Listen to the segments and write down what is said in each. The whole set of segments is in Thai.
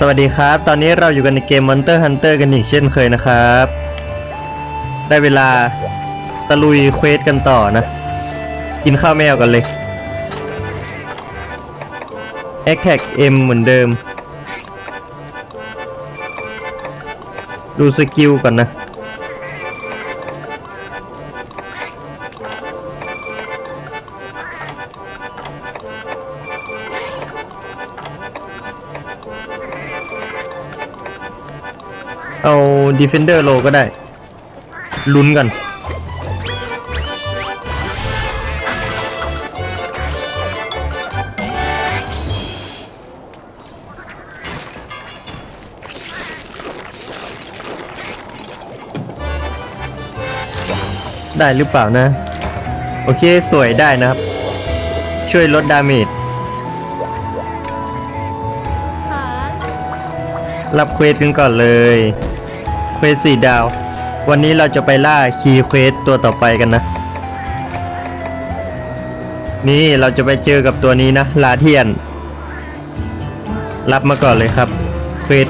สวัสดีครับ ตอนนี้เราอยู่กันในเกม Monster Hunter กันอีกเช่นเคยนะครับ ได้เวลาตะลุยเควสกันต่อนะ กินข้าวแมวกันเลย a t t a c k M เหมือนเดิม ดูสกิลก่อนนะ เอา Defender Low ก็ได้ ลุ้นกันได้หรือเปล่านะ โอเคสวยได้นะครับ ช่วยลดดาเมจค่ะรับเควสกันก่อนเลย เควสสี่ดาว วันนี้เราจะไปล่าคีย์เควสตัวต่อไปกันนะ นี่เราจะไปเจอกับตัวนี้นะ ลาเทียน รับมาก่อนเลยครับ เควส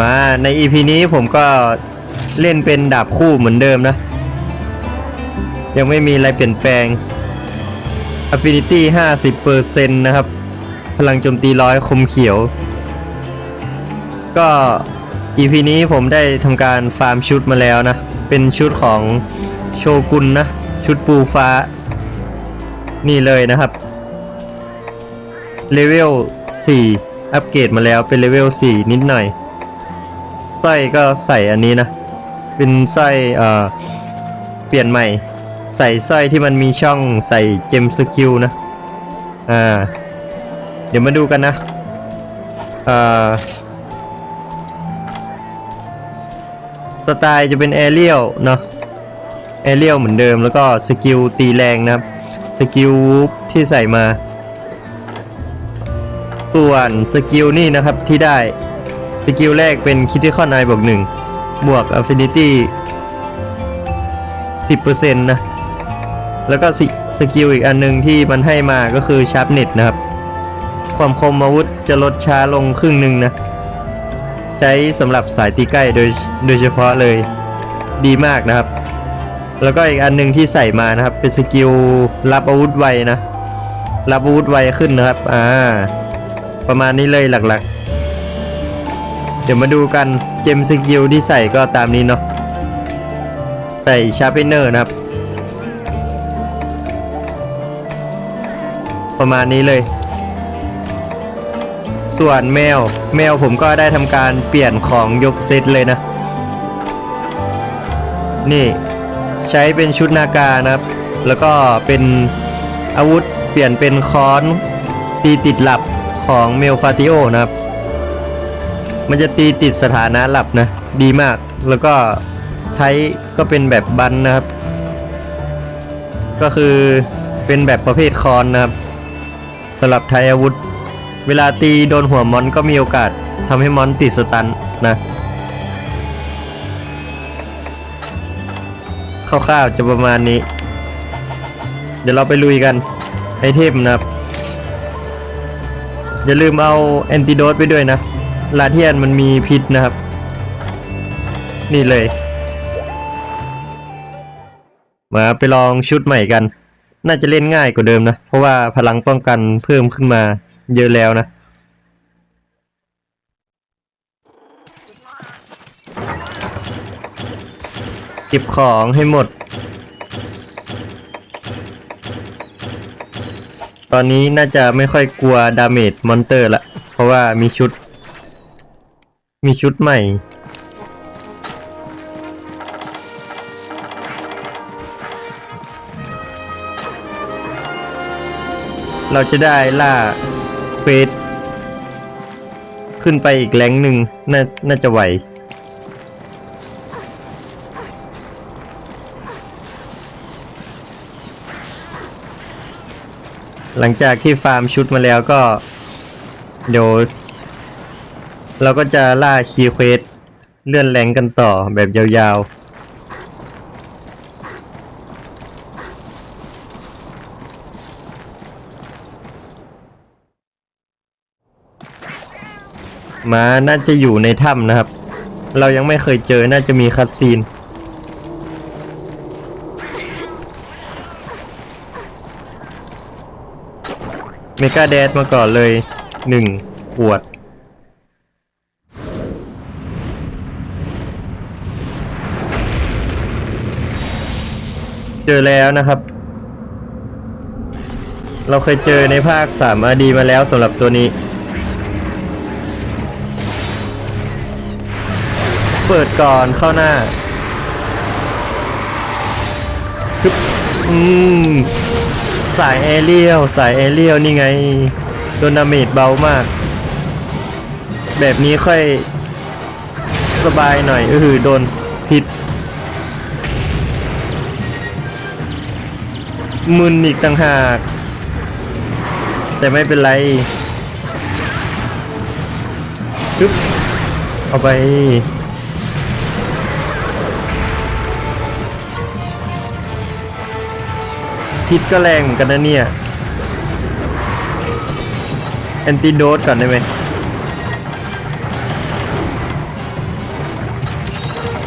มาใน EP นี้ผมก็เล่นเป็นดาบคู่เหมือนเดิมนะ ยังไม่มีอะไรเปลี่ยนแปลง Affinity 50%นะครับ พลังโจมตีร้อยคมเขียว ก็ EP นี้ผมได้ทำการฟาร์มชุดมาแล้วนะ เป็นชุดของโชกุนนะ ชุดปูฟ้า นี่เลยนะครับ เลเวล 4 อัปเกรดมาแล้วเป็นเลเวล 4 นิดหน่อยสร้อยก็ใส่อันนี้นะ เป็นสร้อยเอ่อ เปลี่ยนใหม่ ใส่สร้อยที่มันมีช่องใส่เจมสกิลนะ อ่า เดี๋ยวมาดูกันนะ เอ่อ สไตล์จะเป็นแอเรียลเนาะแอเรียลเหมือนเดิมแล้วก็สกิลตีแรงนะครับ สกิลวูฟที่ใส่มา ส่วนสกิลนี่นะครับที่ได้ สกิลแรกเป็นคิ t ิคอนไอบวกหนึ่งบวก Affinity 10%นต์นะ แล้วก็สกิลอีกอันหนึ่งที่มันให้มาก็คือชาร์ปเน็ตนะครับ ความคมอาวุธจะลดช้าลงครึ่งหนึ่งนะ ใช้สำหรับสายตีใกล้โดยโดยเฉพาะเลยดีมากนะครับ แล้วก็อีกอันหนึงที่ใส่มานะครับ เป็นสกิลรับอาวุธไวนะ รับอาวุธไวขึ้นนะครับ อ่า ประมาณนี้เลยหลักๆ เดี๋ยวมาดูกันเจมสกิลที่ใส่ก็ตามนี้เนาะใส่ชาร์ปเนอร์นะครับ ประมาณนี้เลย ส่วนแมว แมวผมก็ได้ทำการเปลี่ยนของยกเซตเลยนะ นี่ใช้เป็นชุดนากานะครับ แล้วก็เป็นอาวุธเปลี่ยนเป็นค้อนตีติดหลับของเมลฟาติโอนะครับ มันจะตีติดสถานะหลับนะ ดีมาก แล้วก็ไทก็เป็นแบบบันนะครับ ก็คือเป็นแบบประเภทคอนนะครับสำหรับไทยอาวุธ เวลาตีโดนหัวมอนก็มีโอกาสทำให้มอนติดสตันนะคร่าวๆจะประมาณนี้ เดี๋ยวเราไปลุยกันไอเทมนะครับ อย่าลืมเอาแอนติโด e ไปด้วยนะ ลาเทียนมันมีพิษนะครับ นี่เลย มาไปลองชุดใหม่กัน น่าจะเล่นง่ายกว่าเดิมนะ เพราะว่าพลังป้องกันเพิ่มขึ้นมา เยอะแล้วนะ เก็บของให้หมด ตอนนี้น่าจะไม่ค่อยกลัวดาเมจมอนเตอร์ละ เพราะว่ามีชุด มีชุดใหม่เราจะได้ล่า สขึ้นไปอีกแรงหนึ่งน่าน่าจะไหว หลังจากที่ฟาร์มชุดมาแล้วก็ เดี๋ยว เราก็จะล่าคีเควสเลื่อนแรงกันต่อแบบยาวๆ ม้าน่าจะอยู่ในถ้ำนะครับ เรายังไม่เคยเจอน่าจะมีคัสซีน เมกาแดดมาก่อนเลยหนึ่งขวด เจอแล้วนะครับ เราเคยเจอในภาค3 RD มาแล้วสำหรับตัวนี้ เปิดก่อนเข้าหน้าจึ๊บอืมสายเอเรียลสายเอเรียลนี่ไง โดนดาเมจเบามาก แบบนี้ค่อยสบายหน่อยก็คือโดนพิษมึนอีกต่างหาก แต่ไม่เป็นไรจึ๊บเอาไป พิษก็แรงเหมือนกันนะเนี่ย แอนติโดสก่อนได้ไหม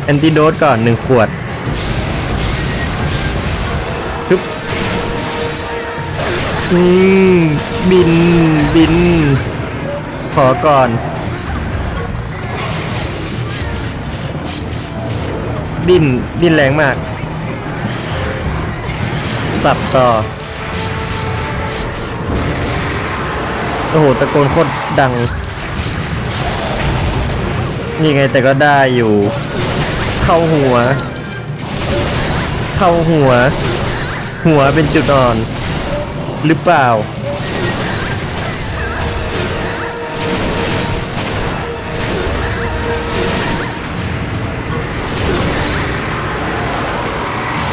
แอนติโดสก่อนหนึ่งขวดฮึบอืมบิน บิน ขอก่อนดิ้นดิ้นแรงมาก สับต่อ โอ้โห ตะโกนโคตรดัง นี่ไงแต่ก็ได้อยู่ เข้าหัว เข้าหัว หัวเป็นจุดอ่อน หรือเปล่า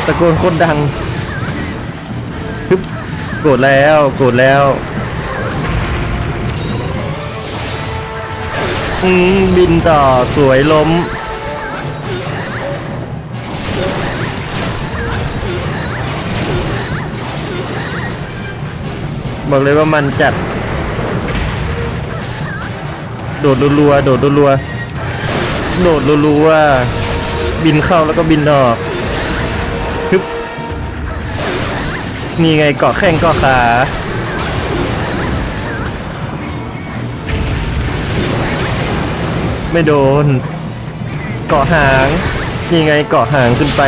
ตะโกนโคตรดัง โกรธแล้วโกรธแล้วอืมบินต่อสวยล้ม บอกเลยว่ามันจัด โดดรัวๆโดดรัวๆโดดรัวๆบินเข้าแล้วก็บินออก นี่ไงเกาะแข้งเกาะขาไม่โดน เกาะหางนี่ไงเกาะหางขึ้นไป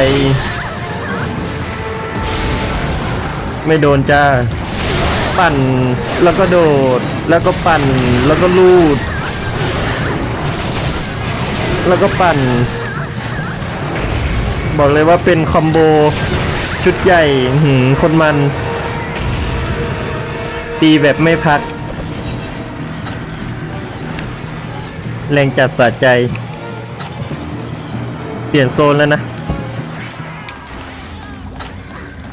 ไม่โดนจ้า ปั่นแล้วก็โดด แล้วก็ปั่นแล้วก็ลูด แล้วก็ปั่น บอกเลยว่าเป็นคอมโบ ชุดใหญ่หืมคนมัน ตีแบบไม่พัก แรงจัดสะใจ เปลี่ยนโซนแล้วนะ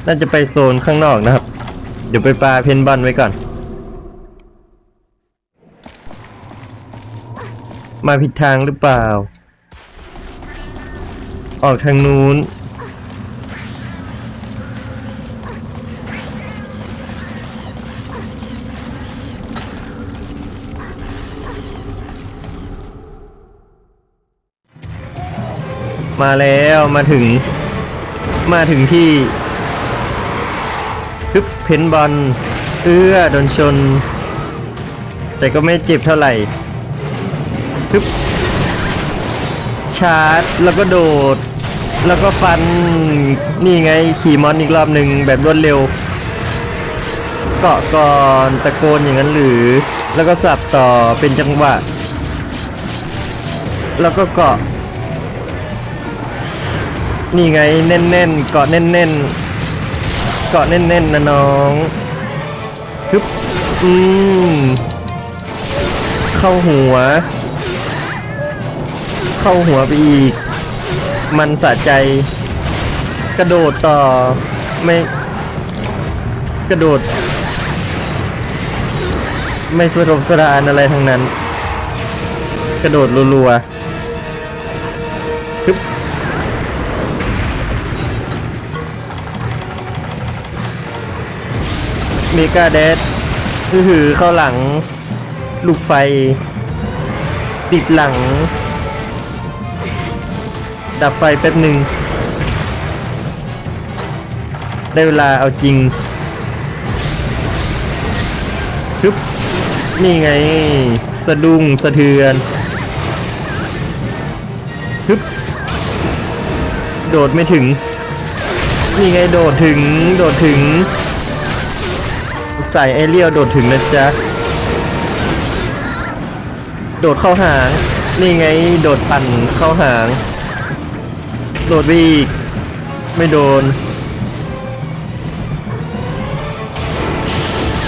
น่าจะไปโซนข้างนอกนะครับ เดี๋ยวไปปลาเพนบอลไว้ก่อน มาผิดทางหรือเปล่า ออกทางนู้น มาแล้วมาถึง มาถึงที่ฮึบเพนบอลเอื้อโดนชน แต่ก็ไม่เจ็บเท่าไหร่ฮึบชาร์จแล้วก็โดด แล้วก็ฟันนี่ไงขี่มอนอีกรอบหนึ่งแบบรวดเร็วเกาะก่อนตะโกนอย่างนั้นหรือ แล้วก็สับต่อเป็นจังหวะ แล้วก็เกาะ นี่ไงแน่นๆเกาะแน่นๆเกาะแน่นๆนะน้องฮึบอืมเข้าหัว เข้าหัวไปอีก มันสะใจ กระโดดต่อไม่ กระโดด ไม่สะทกสะดานอะไรทั้งนั้น กระโดดรัวๆฮึบ เมกาเดสคือหือเข้าหลัง ลูกไฟ ติดหลัง ดับไฟแป๊บหนึ่ง ได้เวลาเอาจริงฮึบนี่ไง สะดุ้งสะเทือนฮึบโดดไม่ถึง นี่ไงโดดถึง โดดถึง ใส่ไอเลียวโดดถึงนะจ๊ะ โดดเข้าหาง นี่ไงโดดปั่นเข้าหาง โดดไปอีก ไม่โดน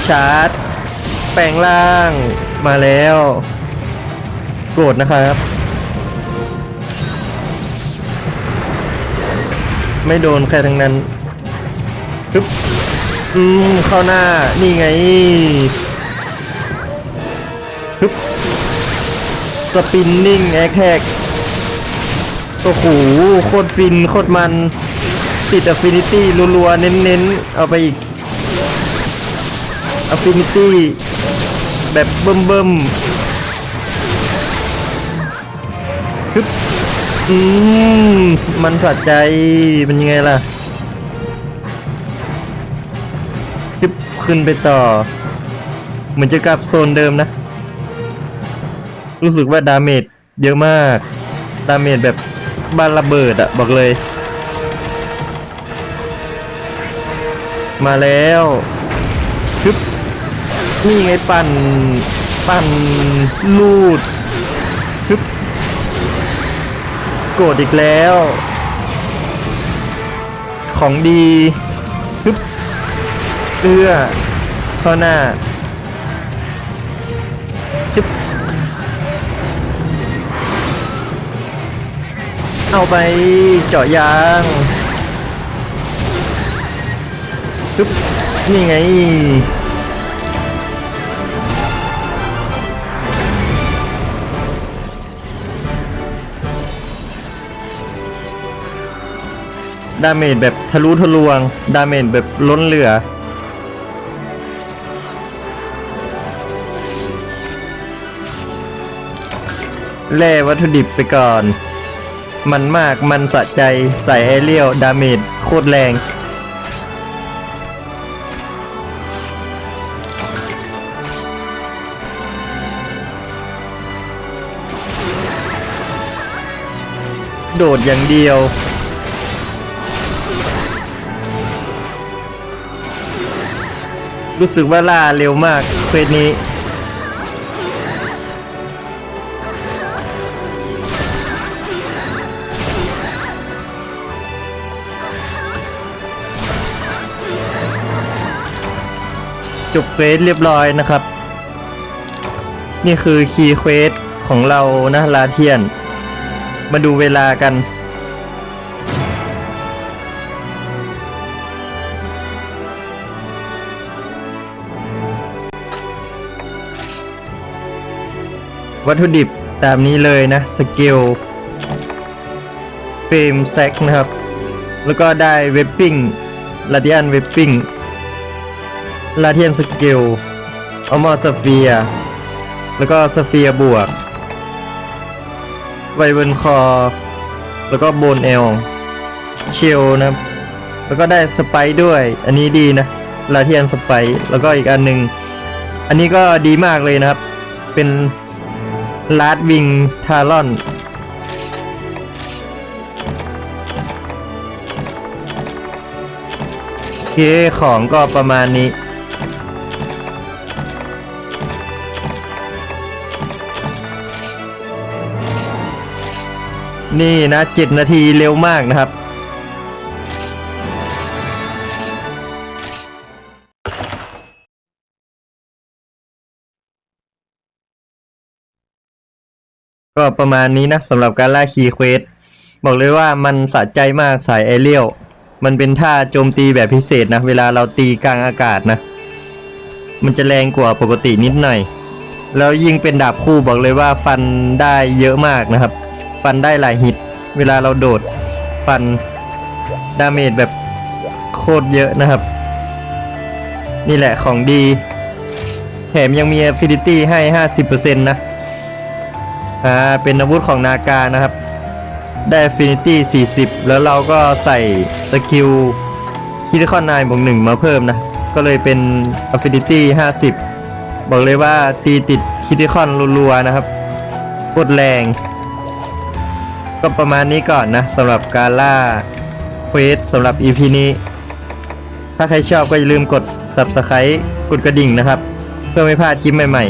ชาร์จ แปลงร่างมาแล้ว โกรธนะครับไม่โดนใครทั้งนั้นฮึบ อืมเข้าหน้า นี่ไงฮึบสปินนิ่งแอคแท็กโอ้โหโคตรฟิน โคตรมัน ติดอ f ฟินิตี้รัวๆ เน้นๆ เอาไปอีกอ f ฟินิตี้แบบเบิ่มๆฮึบอืม มันสะใจ เป็นยังไงล่ะ ขึ้นไปต่อ เหมือนจะกลับโซนเดิมนะ รู้สึกว่าดาเมจเยอะมาก ดาเมจแบบบ้านระเบิดอะบอกเลย มาแล้วฮึบนี่ไงปั่น ปั่นลูดฮึบโกรธอีกแล้ว ของดี เอื้อเข้าหน้าชึบเอาไปเจาะยางปึ๊บนี่ไง ดาเมจแบบทะลุทะลวง ดาเมจแบบล้นเหลือ แล่วัตถุดิบไปก่อน มันมากมันสะใจใส่ไอเลียวดาเมจโคตรแรง โดดอย่างเดียวรู้สึกว่าล่าเร็วมากเควสนี้ จบเควสเรียบร้อยนะครับ นี่คือคีย์เควสของเรานะลาเทียน มาดูเวลากัน วัตถุดิบตามนี้เลยนะสกิลเฟรมแซกนะครับ แล้วก็ได้เวบปิ้งลาดิอันเวบปิ้ง ลาเทียนสกิลอมอสเฟียแล้วก็สเฟียบวกไวเวนคอ แล้วก็โบนเอลเชลนะแล้วก็ได้สไปด้วย อันนี้ดีนะลาเทียนสไปแล้วก็อีกอันหนึ่งอันนี้ก็ดีมากเลยนะครับ เป็นลาดวิงทารอนโอเคของก็ประมาณนี้ นี่นะเจ็ดนาทีเร็วมากนะครับ ก็ประมาณนี้นะสำหรับการล่าคีเควสบอกเลยว่ามันสะใจมากสายเอเรียลมันเป็นท่าโจมตีแบบพิเศษนะ เวลาเราตีกลางอากาศนะ มันจะแรงกว่าปกตินิดหน่อย แล้วยิ่งเป็นดาบคู่บอกเลยว่าฟันได้เยอะมากนะครับ ฟันได้หลายฮิต เวลาเราโดดฟันดาเมจแบบโคตรเยอะนะครับ นี่แหละของดี แถมยังมี Affinity ให้ 50%นะอ่าเป็นอาวุธของนาการนะครับ ได้ Affinity 40 แล้วเราก็ใส่สกิลคิดคอนนายบวกหนึ่งมาเพิ่มนะ ก็เลยเป็น Affinity 50 บอกเลยว่าตีติดคิติคอนรัวๆนะครับโคตรแรง ก็ประมาณนี้ก่อนนะสำหรับการล่าเควสสำหรับ EP นี้ ถ้าใครชอบก็อย่าลืมกด Subscribe กดกระดิ่งนะครับ เพื่อไม่พลาดคลิปใหม่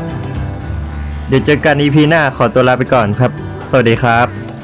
ๆ เดี๋ยวเจอกัน EP หน้าขอตัวลาไปก่อนครับ สวัสดีครับ